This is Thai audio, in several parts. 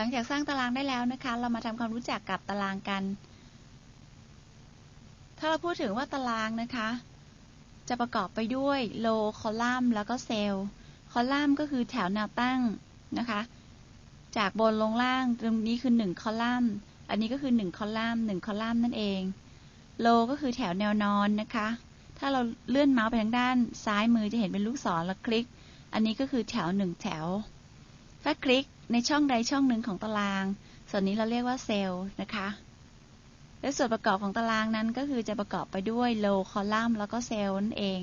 หลังจากสร้างตารางได้แล้วนะคะ เรามาทำความรู้จักกับตารางกัน ถ้าเราพูดถึงว่าตารางนะคะ จะประกอบไปด้วย row column แล้วก็ cell column ก็คือแถวแนวตั้งนะคะ จากบนลงล่างตรงนี้คือ1 column อันนี้ก็คือ1 column 1 column นั่นเอง row ก็คือแถวแนวนอนนะคะ ถ้าเราเลื่อนเมาส์ไปทางด้านซ้ายมือจะเห็นเป็นลูกศรแล้วคลิก อันนี้ก็คือแถว 1 แถว ถ้าคลิก ในช่องใดช่องหนึ่งของตาราง ส่วนนี้เราเรียกว่าเซลล์นะคะ และส่วนประกอบของตารางนั้นก็คือจะประกอบไปด้วย row column แล้วก็เซลล์นั่นเอง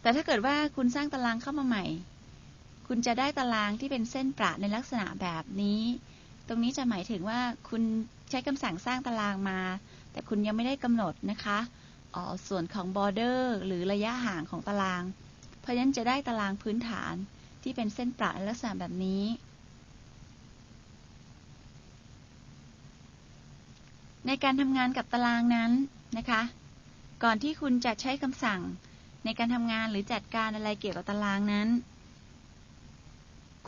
แต่ถ้าเกิดว่าคุณสร้างตารางเข้ามาใหม่ คุณจะได้ตารางที่เป็นเส้นประในลักษณะแบบนี้ ตรงนี้จะหมายถึงว่าคุณใช้คำสั่งสร้างตารางมา แต่คุณยังไม่ได้กำหนดนะคะอ๋อส่วนของ border หรือระยะห่างของตาราง เพราะฉะนั้นจะได้ตารางพื้นฐาน ที่เป็นเส้นประลักษณะแบบนี้ ในการทำงานกับตารางนั้นนะคะ ก่อนที่คุณจะใช้คำสั่งในการทำงานหรือจัดการอะไรเกี่ยวกับตารางนั้น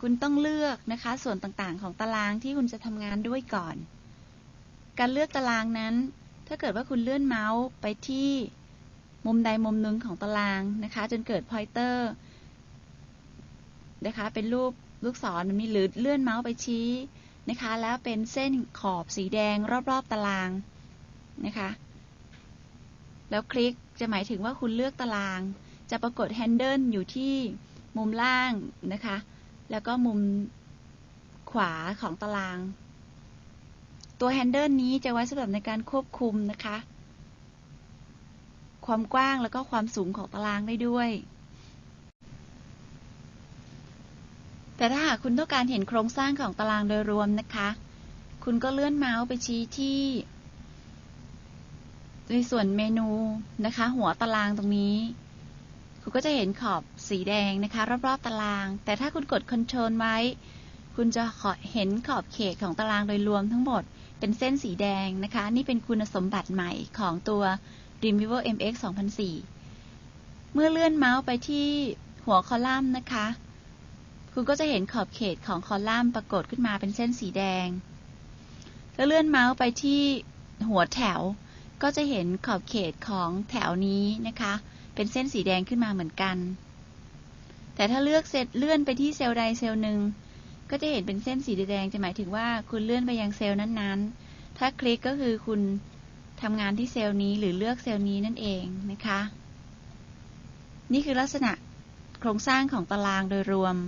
คุณต้องเลือกนะคะส่วนต่างๆ ของตารางที่คุณจะทำงานด้วยก่อน การเลือกตารางนั้น ถ้าเกิดว่าคุณเลื่อนเมาส์ไปที่มุมใดมุมหนึ่งของตารางนะคะ จนเกิดพอยเตอร์ นะคะ เป็นรูปลูกศรมันมีหรือเลื่อนเมาส์ไปชี้นะคะ แล้วเป็นเส้นขอบสีแดงรอบๆตารางนะคะ แล้วคลิกจะหมายถึงว่าคุณเลือกตาราง จะปรากฏแฮนเดิลอยู่ที่มุมล่างนะคะ แล้วก็มุมขวาของตาราง ตัวแฮนเดิลนี้จะไว้สำหรับในการควบคุมนะคะ ความกว้างแล้วก็ความสูงของตารางได้ด้วย แต่ถ้าหากคุณต้องการเห็นโครงสร้างของตารางโดยรวมนะคะ คุณก็เลื่อนเมาส์ไปชี้ที่ ในส่วนเมนูนะคะ หัวตารางตรงนี้ คุณก็จะเห็นขอบสีแดงนะคะ รอบๆตาราง แต่ถ้าคุณกด Ctrl ไว้ คุณจะเห็นขอบเขตของตารางโดยรวมทั้งหมดเป็นเส้นสีแดงนะคะ นี่เป็นคุณสมบัติใหม่ของตัว Dreamweaver MX 2004 เมื่อเลื่อนเมาส์ไปที่หัวคอลัมน์นะคะ คุณก็จะเห็นขอบเขตของคอลัมน์ปรากฏขึ้นมาเป็นเส้นสีแดงถ้าเลื่อนเมาส์ไปที่หัวแถว ก็จะเห็นขอบเขตของแถวนี้นะคะ เป็นเส้นสีแดงขึ้นมาเหมือนกัน แต่ถ้าเลือกเซตเลื่อนไปที่เซลล์ใดเซลล์หนึ่งก็จะเห็นเป็นเส้นสีแดงจะหมายถึงว่าคุณเลื่อนไปยังเซลล์นั้นๆ ถ้าคลิกก็คือคุณทำงานที่เซลล์นี้หรือเลือกเซลล์นี้นั่นเองนะคะ นี่คือลักษณะโครงสร้างของตารางโดยรวม